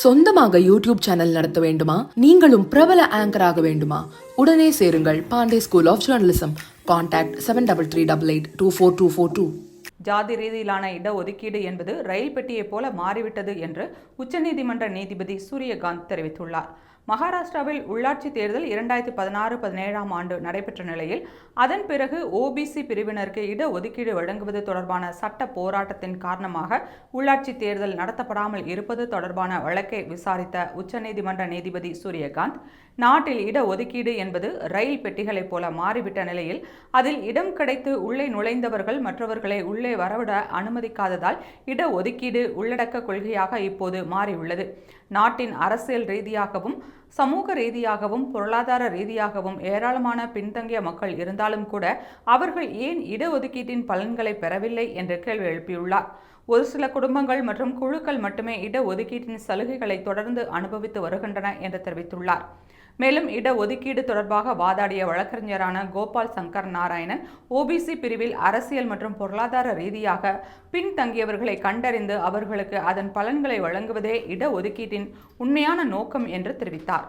சொந்தமாக YouTube channel நடத்த வேண்டுமா? நீங்களும் பிரபல ஆங்கராக வேண்டுமா? உடனே சேருங்கள் Pandey school of journalism contact seven double three double eight two four two four two ஜாதி ரீதியிலான இடஒதுக்கீடு என்பது ரயில் பெட்டியைப் போல மாறிவிட்டது என்று உச்சநீதிமன்ற நீதிபதி சூரியகாந்த் தெரிவித்துள்ளார். மகாராஷ்டிராவில் உள்ளாட்சி தேர்தல் இரண்டாயிரத்தி பதினாறு பதினேழாம் ஆண்டு நடைபெற்ற நிலையில் அதன் பிறகு ஓபிசி பிரிவினருக்கு இடஒதுக்கீடு வழங்குவது தொடர்பான சட்ட போராட்டத்தின் காரணமாக உள்ளாட்சி தேர்தல் நடத்தப்படாமல் இருப்பது தொடர்பான வழக்கை விசாரித்த உச்சநீதிமன்ற நீதிபதி சூரியகாந்த் நாட்டில் இடஒதுக்கீடு என்பது ரயில் பெட்டிகளைப் போல மாறிவிட்ட நிலையில் அதில் இடம் கிடைத்து உள்ளே நுழைந்தவர்கள் மற்றவர்களை உள்ளே வரவிட அனுமதிக்காததால் இடஒதுக்கீடு உள்ளடக்க கொள்கையாக இப்போது மாறியுள்ளது. நாட்டின் அரசியல் ரீதியாகவும் சமூக ரீதியாகவும் பொருளாதார ரீதியாகவும் ஏராளமான பின்தங்கிய மக்கள் இருந்தாலும் கூட அவர்கள் ஏன் இடஒதுக்கீட்டின் பலன்களை பெறவில்லை என்று கேள்வி எழுப்பியுள்ளார். ஒரு சில குடும்பங்கள் மற்றும் குழுக்கள் மட்டுமே இடஒதுக்கீட்டின் சலுகைகளை தொடர்ந்து அனுபவித்து வருகின்றன என்று தெரிவித்துள்ளார். மேலும் இடஒதுக்கீடு தொடர்பாக வாதாடிய வழக்கறிஞரான கோபால் சங்கர் நாராயணன் ஓபிசி பிரிவில் அரசியல் மற்றும் பொருளாதார ரீதியாக பின்தங்கியவர்களை கண்டறிந்து அவர்களுக்கு அதன் பலன்களை வழங்குவதே இடஒதுக்கீட்டின் உண்மையான நோக்கம் என்று தெரிவித்தார்.